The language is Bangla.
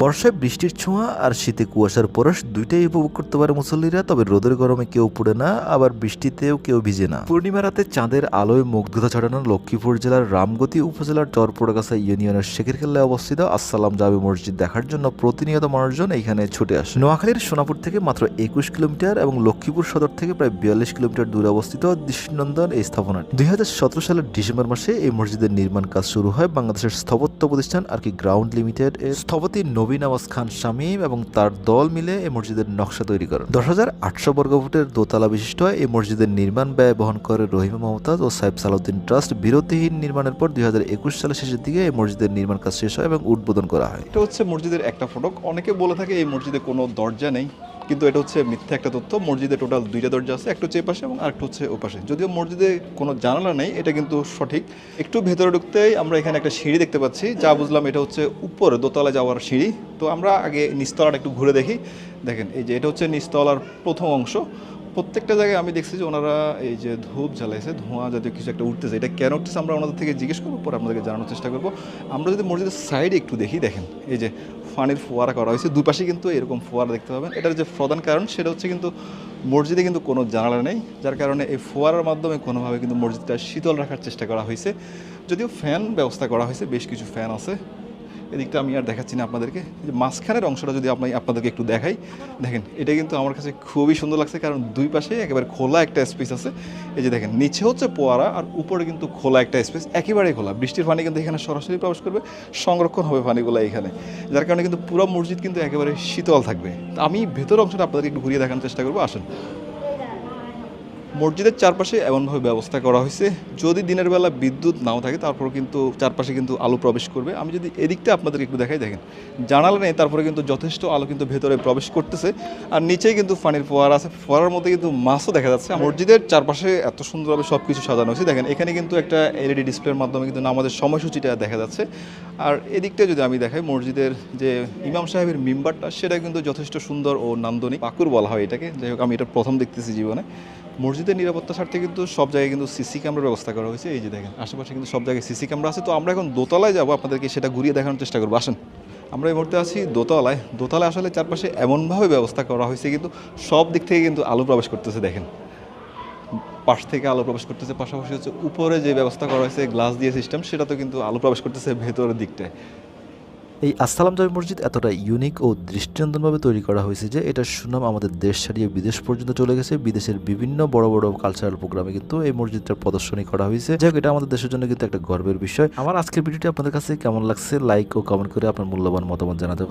বর্ষায় বৃষ্টির ছোঁয়া আর শীতে কুয়াশার পরশ দুইটাই উপভোগ করতে পারে মুসল্লিরা, তবে রোদের গরমে কেউ পড়ে না, আবার বৃষ্টিতেও কেউ ভিজে না। পূর্ণিমা রাতে চাঁদের আলোয় মুগ্ধতা ছড়ানো লক্ষ্মীপুর জেলার রামগতি উপজেলার চরপোড়াগাছা ইউনিয়নের শেখেরকেল্লায় অবস্থিত আসসালাম জাবি মসজিদ দেখার জন্য প্রতিনিয়ত মানুষজন এইখানে ছুটে আসে। নোয়াখালীর সোনাপুর থেকে মাত্র একুশ কিলোমিটার এবং লক্ষ্মীপুর সদর থেকে প্রায় বিয়াল্লিশ কিলোমিটার দূরে অবস্থিত দৃষ্টিনন্দন এই স্থাপনাটি। দুই সালের ডিসেম্বর মাসে এই মসজিদের নির্মাণ কাজ শুরু হয় বাংলাদেশের স্থপত্য প্রতিষ্ঠান আর কি গ্রাউন্ড লিমিটেড এর স্থপতি নবীন নওয়াজ খান শামীম এবং তার দল মিলে এই মসজিদের নকশা তৈরি করেন। দশ হাজার আটশো বর্গফুটের দোতলা বিশিষ্ট এই মসজিদের নির্মাণ ব্যয় বহন করে রহিমা মমতাজ ও সাইফ সালাউদ্দিন ট্রাস্ট বিরতিহীন নির্মাণের পর দুই হাজার একুশ সালের শেষের দিকে এই মসজিদের নির্মাণ কাজ শেষ হয় এবং উদ্বোধন করা হয়। এটা হচ্ছে মসজিদের একটা ফটক। অনেকে বলে থাকে এই মসজিদে কোনো দরজা নেই। কিন্তু এটা হচ্ছে মিথ্যা একটা তথ্য। মসজিদে টোটাল দুইটা দরজা আছে, একটা হচ্ছে এ পাশে এবং আরেকটা হচ্ছে ওপাশে পাশে। যদিও মসজিদে কোনো জানালা নেই, এটা কিন্তু সঠিক। একটু ভেতরে ঢুকতেই আমরা এখানে একটা সিঁড়ি দেখতে পাচ্ছি। যা বুঝলাম এটা হচ্ছে উপরে দোতলা যাওয়ার সিঁড়ি। তো আমরা আগে নিচতলাটা একটু ঘুরে দেখি। দেখেন, এই যে এটা হচ্ছে নিচতলার প্রথম অংশ। প্রত্যেকটা জায়গায় আমি দেখছি যে ওনারা এই যে ধূপ জ্বালাইছে, ধোঁয়া জাতীয় কিছু একটা উঠতেছে। এটা কেন উঠতেছে আমরা ওনাদের থেকে জিজ্ঞেস করব, পরে আপনাদেরকে জানানোর চেষ্টা করব। আমরা যদি মসজিদের সাইডে একটু দেখি, দেখেন, এই যে পানির ফোয়ারা করা হয়েছে, দুপাশে কিন্তু এরকম ফোয়ারা দেখতে পাবেন। এটার যে প্রধান কারণ, সেটা হচ্ছে কিন্তু মসজিদে কিন্তু কোনো জানালা নেই, যার কারণে এই ফোয়ারার মাধ্যমে কোনোভাবে কিন্তু মসজিদটা শীতল রাখার চেষ্টা করা হয়েছে। যদিও ফ্যান ব্যবস্থা করা হয়েছে, বেশ কিছু ফ্যান আছে। এদিকটা আমি আর দেখাচ্ছি না আপনাদেরকে। যে মাঝখানের অংশটা যদি আপনি আপনাদেরকে একটু দেখাই। দেখেন, এটা কিন্তু আমার কাছে খুবই সুন্দর লাগছে কারণ দুই পাশে একেবারে খোলা একটা স্পেস আছে। এই যে দেখেন, নিচে হচ্ছে পোয়ারা আর উপরে কিন্তু খোলা একটা স্পেস একেবারেই খোলা। বৃষ্টির পানি কিন্তু এখানে সরাসরি প্রবেশ করবে, সংরক্ষণ হবে পানিগুলো এখানে। যার কারণে কিন্তু পুরো মসজিদ কিন্তু একেবারে শীতল থাকবে। আমি ভেতর অংশটা আপনাদেরকে একটু ঘুরিয়ে দেখানোর চেষ্টা করব, আসেন। মসজিদের চারপাশে এমনভাবে ব্যবস্থা করা হয়েছে, যদি দিনের বেলা বিদ্যুৎ নাও থাকে তারপর কিন্তু চারপাশে কিন্তু আলো প্রবেশ করবে। আমি যদি এদিকটা আপনাদেরকে একটু দেখাই, দেখেন, জানালা নেই, তারপরে কিন্তু যথেষ্ট আলো কিন্তু ভেতরে প্রবেশ করতেছে। আর নিচেই কিন্তু পানির ফোয়ারা আছে, ফোয়ারার মধ্যে কিন্তু মাছও দেখা যাচ্ছে। মসজিদের চারপাশে এত সুন্দরভাবে সব কিছু সাজানো হয়েছে। দেখেন, এখানে কিন্তু একটা এলইডি ডিসপ্লের মাধ্যমে কিন্তু আমাদের সময়সূচিটা দেখা যাচ্ছে। আর এদিকটা যদি আমি দেখাই, মসজিদের যে ইমাম সাহেবের মিম্বারটা, সেটা কিন্তু যথেষ্ট সুন্দর ও নান্দনিক। পাকুর বলা হয় এটাকে। যাই হোক, আমি এটা প্রথম দেখতেছি জীবনে। মসজিদের নিরাপত্তা স্বার্থে কিন্তু সব জায়গায় কিন্তু সিসি ক্যামেরার ব্যবস্থা করা হয়েছে। এই যে দেখেন, আশেপাশে কিন্তু সব জায়গায় সিসি ক্যামেরা আছে। তো আমরা এখন দোতলায় যাব, আপনাদেরকে সেটা ঘুরিয়ে দেখানোর চেষ্টা করব। আসেন, আমরা এই মুহূর্তে আছি দোতলায়। দোতলায় আসলে চারপাশে এমনভাবে ব্যবস্থা করা হয়েছে কিন্তু সব দিক থেকে কিন্তু আলো প্রবেশ করতেছে, দেখেন। পাশ থেকে আলো প্রবেশ করতেছে, পাশাপাশি হচ্ছে উপরে যে ব্যবস্থা করা হয়েছে গ্লাস দিয়ে সিস্টেম সেটা তো কিন্তু আলো প্রবেশ করতেছে ভেতরের দিকটায়। এই আসসালাম জামি মসজিদ, এতটা ইউনিক ও দৃষ্টিনন্দনভাবে তৈরি করা হয়েছে যে এটার সুনাম আমাদের দেশ ছাড়িয়ে বিদেশ পর্যন্ত চলে গেছে। বিদেশের বিভিন্ন বড় বড় কালচারাল প্রোগ্রামে কিন্তু এই মসজিদটার প্রদর্শনী করা হয়েছে। যাই এটা আমাদের দেশের জন্য কিন্তু একটা গর্বের বিষয়। আমার আজকের ভিডিওটি আপনাদের কাছে কেমন লাগছে? লাইক ও কমেন্ট করে আপনার মূল্যবান মতামত জানাতে পারেন।